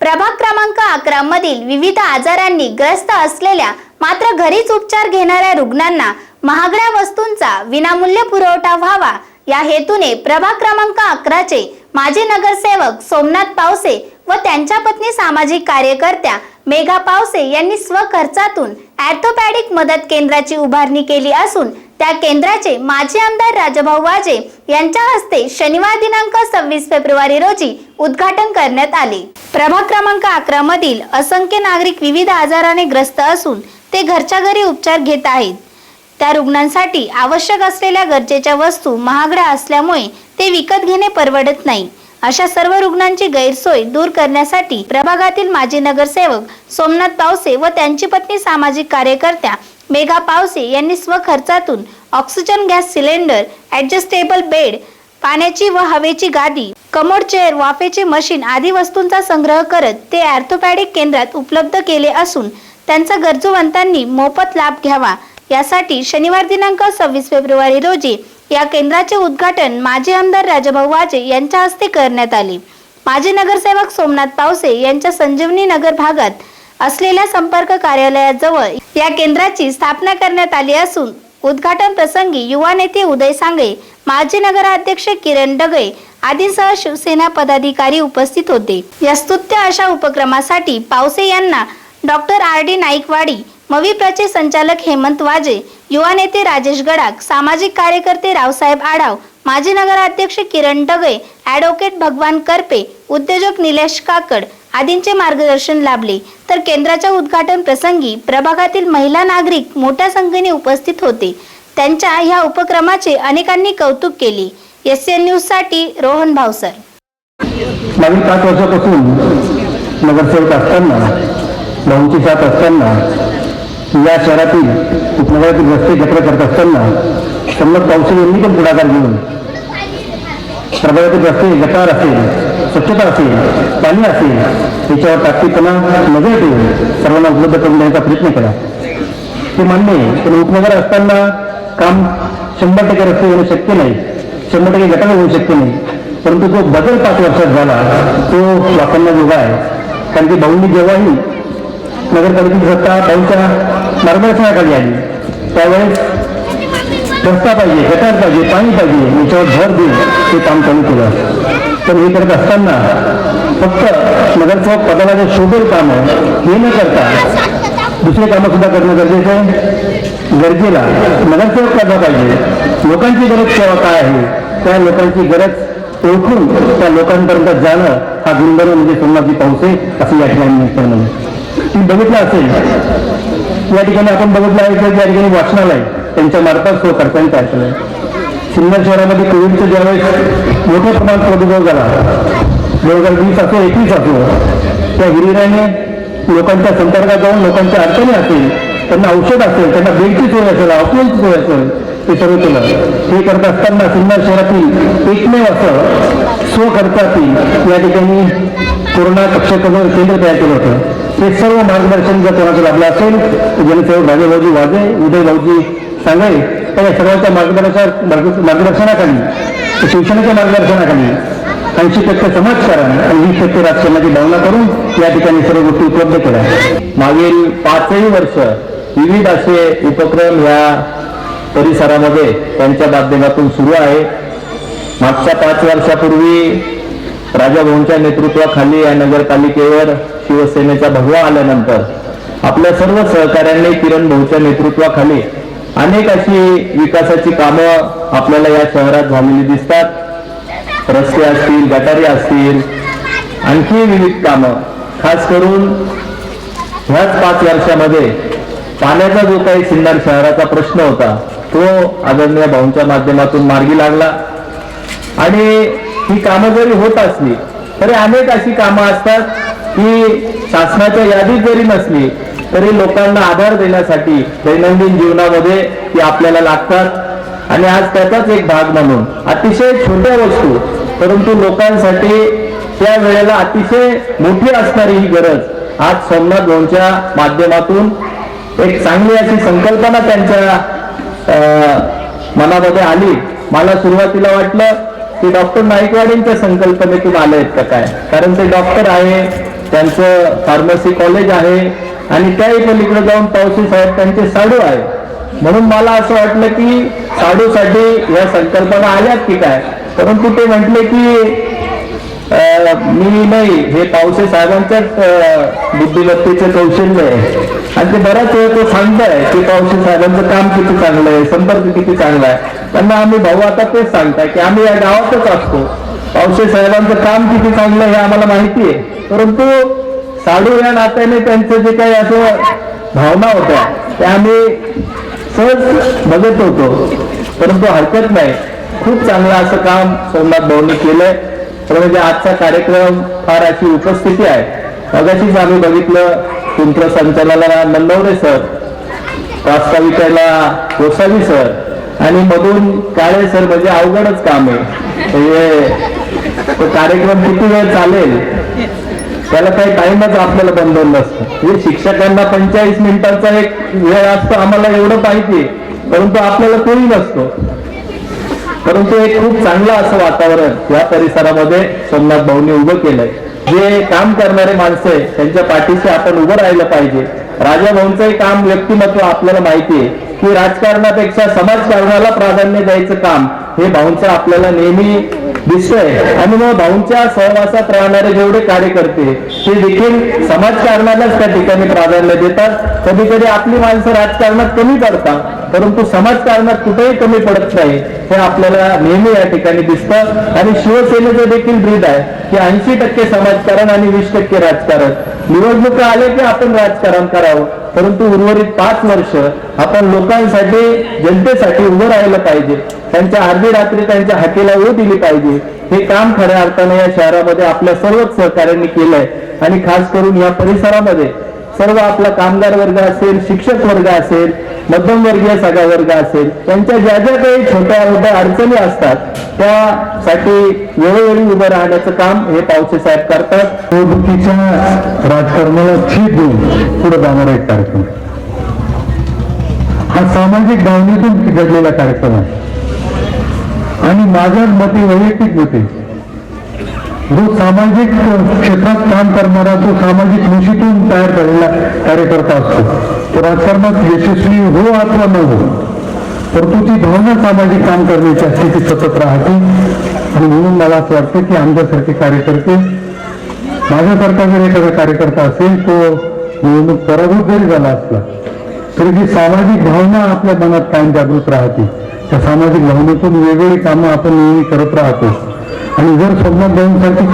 प्रभाग क्रमांक अकरा मधील विविध आजारांनी ग्रस्त असलेल्या मात्र घरीच उपचार घेणाऱ्या रुग्णांना महागड्या वस्तूंचा विनामूल्य पुरवठा व्हावा. या हेतूने प्रभाग क्रमांक अकराचे माजी नगरसेवक सोमनाथ पावसे व त्यांच्या पत्नी सामाजिक कार्यकर्त्या मेघा पावसे यांनी स्वखर्चातून ॲर्थोपॅडिक मदत केंद्राची उभारणी केली असून त्या केंद्राचे माजी आमदार राजाभाऊ वाजे यांच्या हस्ते शनिवार दिनांक सव्वीस फेब्रुवारी रोजी उद्घाटन करण्यात आले. प्रभाग क्रमांक अकरा मधील असंख्य नागरिक विविध आजाराने ग्रस्त असून ते घरच्या घरी उपचार घेत आहेत. त्या रुग्णांसाठी आवश्यक असलेल्या गरजेच्या वस्तू महागड्या असल्यामुळे ते विकत घेणे परवडत नाही. अशा सर्व रुग्णांची गैरसोय दूर करण्यासाठी प्रभागातील माजी नगरसेवक सोमनाथ पावसे व त्यांची पत्नी सामाजिक कार्यकर्त्या मेघा पावसे यांनी स्वखर्चातून oxygen gas cylinder adjustable bed पाण्याची व हवेची गादी कमोड चेअर वाफेचे मशीन आदी वस्तूंचा संग्रह करत ते ॲर्थोपॅडिक केंद्रात उपलब्ध केले असून त्यांचा गरजूवंतांनी मोफत लाभ घ्यावा. यासाठी शनिवार दिनांक सव्वीस फेब्रुवारी रोजी या केंद्राचे उद्घाटन माजी आमदार राजाभाऊ वाजे यांच्या हस्ते करण्यात आले. माजी नगरसेवक सोमनाथ पावसे यांच्या संजीवनी नगर भागात असलेल्या संपर्क कार्यालयाजवळ या केंद्राची स्थापना करण्यात आली असून उद्घाटन प्रसंगी युवा नेते उदय सांगे माजी नगराध्यक्ष किरण डगळे आदींसह शिवसेना पदाधिकारी उपस्थित होते. या स्तुत्य अशा उपक्रमासाठी पावसे यांना डॉक्टर आर डी नाईकवाडी मविप्रचे संचालक हेमंत वाजे युवा नेते राजेश गडाख सामाजिक कार्यकर्ते रावसाहेब आढाव माजी नगराध्यक्ष किरण डगळे ॲडव्होकेट भगवान करपे उद्योजक निलेश काकड आदींचे मार्गदर्शन लाभले. तर केंद्राच्या उद्घाटन प्रसंगी प्रभागातील महिला नागरिक मोठ्या संख्येने उपस्थित होते. त्यांच्या ह्या उपक्रमाचे अनेकांनी कौतुक केले. एस एन न्यूजसाठी रोहन भावसर मागील पाच वर्षापासून नगरसेवक असताना भाऊंची साथ असताना या शहरातील उपनगरातील रस्ते जत्रा करत असताना सम्मत पावसे यांनी पण पुढाकार घेऊन प्रभागातील रस्ते गटार असेल स्वच्छता असेल पाणी असेल याच्यावर ताकदीपणा नज़र ठेवून सर्वांना उपलब्ध करून देण्याचा प्रयत्न करा. ते मान्य पण उपनगर असताना काम शंभर टक्के रस्ते होणं शक्य नाही, शंभर टक्के गटार होऊ शक्य नाही, परंतु जो बदल पाच वर्षात झाला तो लोकांना वेगळा आहे. कारण की भाऊंनी जेव्हाही नगरपालिकेची सत्ता भाऊच्या मार्गदर्शनाखाली आली, त्यावेळेस रस्ता पाहिजे, गटार पाहिजे, पाणी पाहिजे, याच्यावर भर देऊन ते काम चालू केलं. पण हे करत असताना फक्त नगरसेवक पदाला जे काम कामं हे न करता दुसरे कामं सुद्धा करणं गरजेचं आहे. गरजेला नगरसेवक करता पाहिजे. लोकांची गरज सेवा काय आहे? त्या लोकांची गरज ओळखून त्या लोकांपर्यंत जाणं हा गुणधर्म म्हणजे सोमनाथजी पावसे असं या ठिकाणी म्हणून. ती बघितलं असेल या ठिकाणी आपण बघितलं आहे तर त्या ठिकाणी वाचनालय त्यांच्या मार्फत सो खर्चाने तयार केलं सिन्नर शहरामध्ये कोविडचं ज्यावेळेस मोठ्या प्रमाणात प्रादुर्भाव झाला. दोन हजार वीस असो एकवीस असो त्या हिरिराने लोकांच्या संपर्कात जाऊन लोकांच्या अडचणी असेल त्यांना औषध असेल त्यांना बेडची सोय असेल ऑक्सिजनची सोय असेल ते सर्व केलं. हे करत असताना सिन्नर शहरातील एकमेव असं स्वखर्चातील या ठिकाणी कोरोना कक्ष केंद्र तयार केलं होतं. हे सर्व मार्गदर्शन जर कोणाचं लाभलं असेल तर जनसेवक राजेभाऊजी वाजे उदय भाऊजी सांगाय तर या सर्वांच्या मार्गदर्शन मार्गदर्शनाखाली शिवसेनेच्या मार्गदर्शनाखाली ऐंशी टक्के समाजकारण आणि वीस टक्के राजकारणाची भावना करून या ठिकाणी सर्व गोष्टी उपलब्ध केल्या. मागील पाचही वर्ष विविध असे उपक्रम या परिसरामध्ये त्यांच्या माध्यमातून सुरू आहे. मागच्या पाच वर्षापूर्वी राजाभाऊंच्या नेतृत्वाखाली या नगरपालिकेवर शिवसेनेचा भगवा आल्यानंतर आपल्या सर्व सहकाऱ्यांनी किरण भाऊच्या नेतृत्वाखाली अनेक अशी विकासाची कामं आपल्याला या शहरात झालेली दिसतात. रस्ते असतील गटारी असतील आणखी विविध कामं. खास करून ह्याच पाच वर्षामध्ये पाण्याचा जो काही सिन्नर शहराचा प्रश्न होता तो आदरणीय भाऊंच्या माध्यमातून मार्गी लागला. आणि ही कामं जरी होत असली तरी अनेक अशी कामं असतात की शासनाच्या यादीत जरी नसली तरी लोकांना आधार देण्यासाठी दैनंदिन जीवनामध्ये ती आपल्याला लागतात. आणि आज त्याचाच एक भाग म्हणून अतिशय छोट्या वस्तू परंतु लोकांसाठी त्या वेळेला अतिशय मोठी असणारी ही गरज आज सोमनाथ भाऊंच्या माध्यमातून एक चांगली अशी संकल्पना त्यांच्या अं, मनामध्ये आली. मला सुरुवातीला वाटलं की डॉक्टर नाईकवाडींच्या संकल्पनेतून आले आहेत का काय. कारण ते डॉक्टर आहे त्यांचं फार्मसी कॉलेज आहे आणि त्याही पलीकडे जाऊन पावसे साहेब त्यांचे साडू आहे म्हणून मला असं वाटलं की साडूसाठी या संकल्पना आल्यात की काय? परंतु ते म्हटले की मी नाही हे पावसे साहेबांच्याच बुद्धिमत्तेचे कौशल्य आहे. आणि ते बऱ्याच वेळ तो सांगताय की पावसे साहेबांचं काम किती चांगलं आहे संपर्क किती चांगला आहे. त्यांना आम्ही भाऊ आता तेच सांगताय की आम्ही या गावातच असतो. पावसे साहेबांचं काम किती चांगलं हे आम्हाला माहिती आहे. परंतु साडू या नात्याने त्यांचं जे काही असं भावना होत्या त्या आम्ही सहज बघत होतो. परंतु हरकत नाही. खूप चांगलं असं काम सोमनाथ भाऊनी केलंय. तर म्हणजे आजचा कार्यक्रम फार अशी उपस्थिती आहे. मगाशीच आम्ही बघितलं तंत्रसंचालनाला नंदवरे सर वास्तविकायला गोसावी सर आणि मधून काळे सर म्हणजे अवघडच काम आहे. म्हणजे तो कार्यक्रम किती वेळ चालेल? त्याला काही टाइमच आपल्याला बंधन नसतं. हे शिक्षकांना पंचेचाळीस मिनिटांचा एक वेळ असतो आम्हाला एवढं पाहिजे परंतु आपल्याला कोणी नसतो. परंतु एक खूप चांगलं असं वातावरण या परिसरामध्ये सोमनाथ भाऊनी उभं केलंय. जे काम करणारे माणसं आहे त्यांच्या पाठीशी आपण उभं राहिलं पाहिजे. राजा भाऊंचंही काम व्यक्तिमत्व आपल्याला माहिती आहे की राजकारणापेक्षा समाजकारणाला प्राधान्य द्यायचं काम हे भाऊंचं आपल्याला नेहमी दिसतंय आणि मग भाऊंच्या सहवासात राहणारे जेवढे कार्यकर्ते ते देखील समाजकारणालाच त्या ठिकाणी प्राधान्य देतात. कधी कधी आपली माणसं राजकारणात कमी पडतात परंतु समाजकारणात कुठेही कमी पडत नाही हे आपल्याला नेहमी या ठिकाणी दिसतं. आणि शिवसेनेचं देखील ब्रीद आहे की ऐंशी टक्के समाजकारण आणि वीस टक्के राजकारण. निवडणुका आले की आपण राजकारण करावं. परंतु उर्वरित पाच वर्ष आपण लोकांसाठी जनतेसाठी उभं राहिलं पाहिजे. त्यांच्या अर्धी रात्री त्यांच्या हाकेला ओ दिली पाहिजे. हे काम खऱ्या अर्थाने या शहरामध्ये आपल्या सर्वच सहकार्यांनी केलंय. आणि खास करून या परिसरामध्ये सर्व आपला कामगार वर्ग असेल शिक्षक वर्ग असेल मध्यमवर्गीय सगळा वर्ग असेल त्यांच्या ज्या ज्या काही छोट्या मोठ्या अडचणी असतात त्यासाठी वेळोवेळी उभं राहण्याचं काम हे पावसे साहेब करतात. निवडणुकीच्या राजकारणाला छेद देऊन पुढे जाणारा एक कार्यक्रम. हा सामाजिक भावनेतून घडलेला कार्यक्रम आहे. आणि माझ्या मते वैयक्तिक मते जो सामाजिक क्षेत्रात काम करणारा तो सामाजिक मुशीतून तयार झालेला कार्यकर्ता असतो. तो राजकारणात यशस्वी हो अथवा न हो परंतु ती भावना सामाजिक काम करण्याची असते ती सतत राहते. आणि म्हणून मला असं वाटतं की आमच्यासारखे कार्यकर्ते माझ्यासारखा जर एखादा कार्यकर्ता असेल तो निवडणूक पराभूत जरी झाला असला तरी ती सामाजिक भावना आपल्या मनात कायम जागृत राहते. त्या सामाजिक भावनेतून वेगवेगळी कामं आपण नेहमी करत राहतो. आणि जर सोमनाथ भाऊंसाठी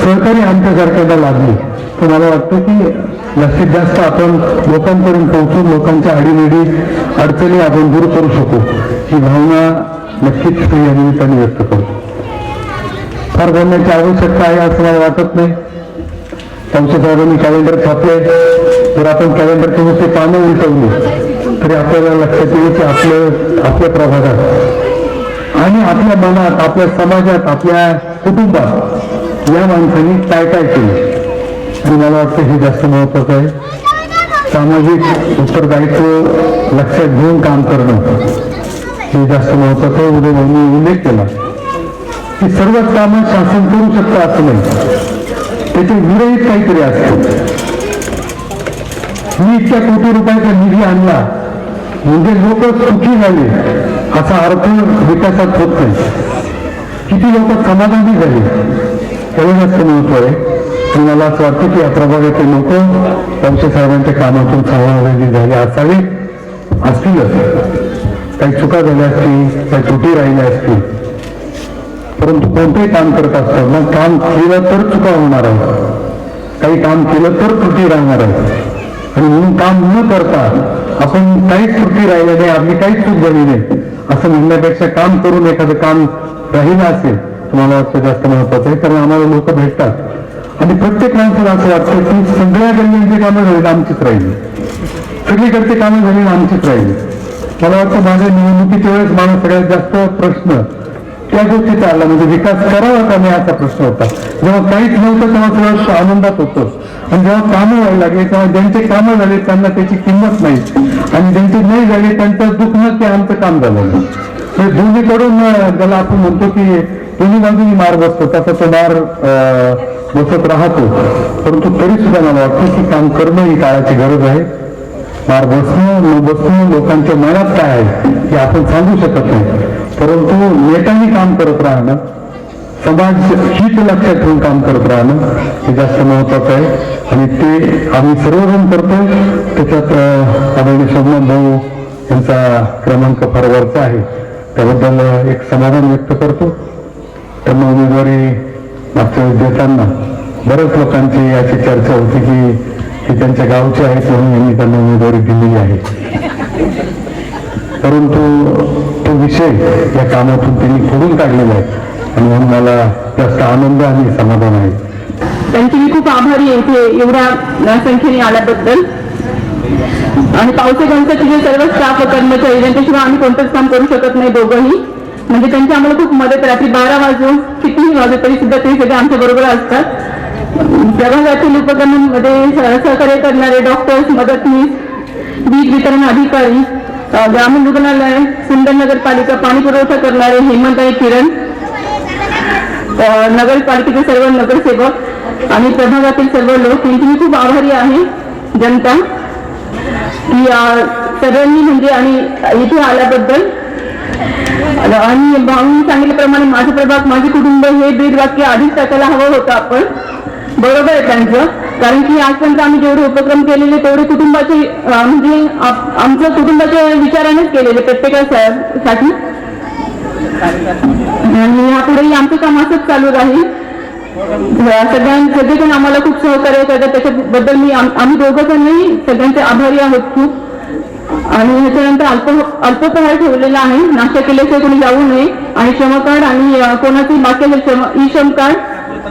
सहकारी आमच्यासारख्याला लाभली तर मला वाटतं की जास्तीत जास्त आपण लोकांपर्यंत पोहोचून लोकांच्या अडीनडी अडचणी आपण दूर करू शकू ही भावना नक्कीच या निमित्ताने व्यक्त करतो. फार बोलण्याची आवश्यकता आहे असं मला वाटत नाही. त्यांच्या साहेबांनी कॅलेंडर छापले जर आपण कॅलेंडरचे नुसते पानं उलटवली तरी आपल्याला लक्षात येईल की आपलं आपल्या प्रभागात आणि आपल्या मनात आपल्या समाजात आपल्या कुटुंबात या माणसांनी काय काय केलं? आणि मला वाटतं हे जास्त महत्वाचं आहे. सामाजिक उत्तरदायित्व लक्षात घेऊन काम करणं हे जास्त महत्वाचं आहे. उदय यांनी उल्लेख केला की सर्वच कामं शासन करू शकतं असं नाही. त्याचे विरहित काहीतरी असतं. मी इतक्या कोटी रुपयाचा निधी आणला. म्हणजे लोक सुखी झाले. असा अर्थ विकासात होत नाही. किती लोक समाधानी झाले? एवढं जास्त महत्त्व आहे. आणि मला असं वाटतं की या प्रभागाचे लोक त्यांच्या साहेबांच्या कामातून समाधानी झाले असावे. असतीलच काही चुका झाल्या असतील काही त्रुटी राहिल्या असतील. परंतु कोणतेही काम करत असताना काम केलं तर चुका होणार आहे काही काम केलं तर त्रुटी राहणार आहे आणि म्हणून काम न करता आपण काहीच त्रुटी राहिलं नाही आम्ही काहीच चूक झाली नाही. असं म्हणण्यापेक्षा काम करून एखादं काम राहिलं असेल तुम्हाला वाटतं जास्त महत्वाचं आहे कारण आम्हाला लोक भेटतात. आणि प्रत्येक माणसाला असं वाटतं की सगळ्या गल्ल्यांची कामं झाली आमचीच राहिली. सगळीकडची कामं झाली आमचीच राहिली. मला वाटतं माझ्या निवडणुकीच्या वेळेस मला सगळ्यात जास्त प्रश्न त्या गोष्टीचा आला म्हणजे विकास करावा का नाही असा प्रश्न होता. जेव्हा काहीच नव्हतं तेव्हा सगळं आनंदात होतोच. आणि जेव्हा कामं व्हायला लागले तेव्हा ज्यांचे कामं झाले त्यांना त्याची किंमत नाही. आणि ज्यांचे नाही झाले त्यांचं दुःख न आमचं काम झालं नाही. हे दोन्हीकडून ज्याला आपण म्हणतो की दोन्ही बाजूनी मार बसतो त्याचा तो मार अं, बसत राहतो. परंतु तरी सुद्धा मला वाटतं की काम करणं ही काळाची गरज आहे. मार बसणं न बसणं लोकांच्या मनात काय आहे हे आपण सांगू शकत नाही. परंतु नेटाने काम करत राहणं समाज हित लक्षात ठेवून काम करत राहणं हे जास्त महत्वाचं आहे. आणि ते आम्ही सर्वजण करतो त्याच्यात आदरणीय सोमनाथ भाऊ यांचा क्रमांक फार वरचा आहे. त्याबद्दल एक समाधान व्यक्त करतो. त्यांना उमेदवारी मागच्या वेळेस देताना बऱ्याच लोकांची याची चर्चा होती की ते त्यांच्या गावचे आहेत म्हणून यांनी त्यांना उमेदवारी दिलेली आहे. परंतु तो विषय या कामातून त्यांनी खोडून काढलेला आहे. आणि म्हणून मला जास्त आनंद आणि समाधान आहे. त्यांची मी खूप आभारी आहे इथे एवढ्या संख्येने आल्याबद्दल. आणि पावसे गणपती जे सर्व स्टाफ व कर्मचारी त्यांच्याशिवाय आम्ही कोणतंच काम करू शकत नाही दोघंही. म्हणजे त्यांची आम्हाला खूप मदत रात्री बारा वाजून कितीही वाजू तरी सुद्धा ते सगळे आमच्या बरोबर असतात. प्रभागातील उपक्रमांमध्ये सहकार्य करणारे डॉक्टर्स मदतनीस वीज वितरण अधिकारी ग्रामीण रुग्णालय सुंदर नगरपालिका पाणी पुरवठा करणारे हेमंत आणि किरण नगरपालिकेचे सर्व नगरसेवक आणि प्रभागातील सर्व लोक यांची मी खूप आभारी आहे जनता. की सगळ्यांनी सर्वांनी म्हणजे आणि इथे आल्याबद्दल आणि भाऊंनी सांगितल्याप्रमाणे माझे प्रभाग माझे कुटुंब हे ब्रीद वाक्य आधीच टाकायला हवं होतं आपण. बरोबर आहे त्यांचं. कारण की आजपर्यंत आम्ही जेवढे उपक्रम केलेले तेवढे कुटुंबाचे म्हणजे आमच्या कुटुंबाच्या विचारानेच केलेले प्रत्येकासाठी. आणि यापुढेही आमचं काम असंच चालू राहील. सगळ्यां सगळेजण आम्हाला खूप सहकार्य करतात. त्याच्याबद्दल मी आम्ही दोघं जणही सगळ्यांचे आभारी आहोत खूप. आणि ह्याच्यानंतर अल्प अल्पपहार ठेवलेला आहे. नाश्ता केल्याशिवाय कोणी जाऊ नये. आणि श्रम कार्ड आणि कोणाचे बाकी ई श्रम कार्ड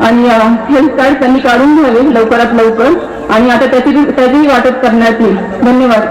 आणि हेल्थ कार्ड त्यांनी काढून घ्यावे लवकरात लवकर. आणि आता त्याची त्याचीही वाटप करण्यात येईल. धन्यवाद.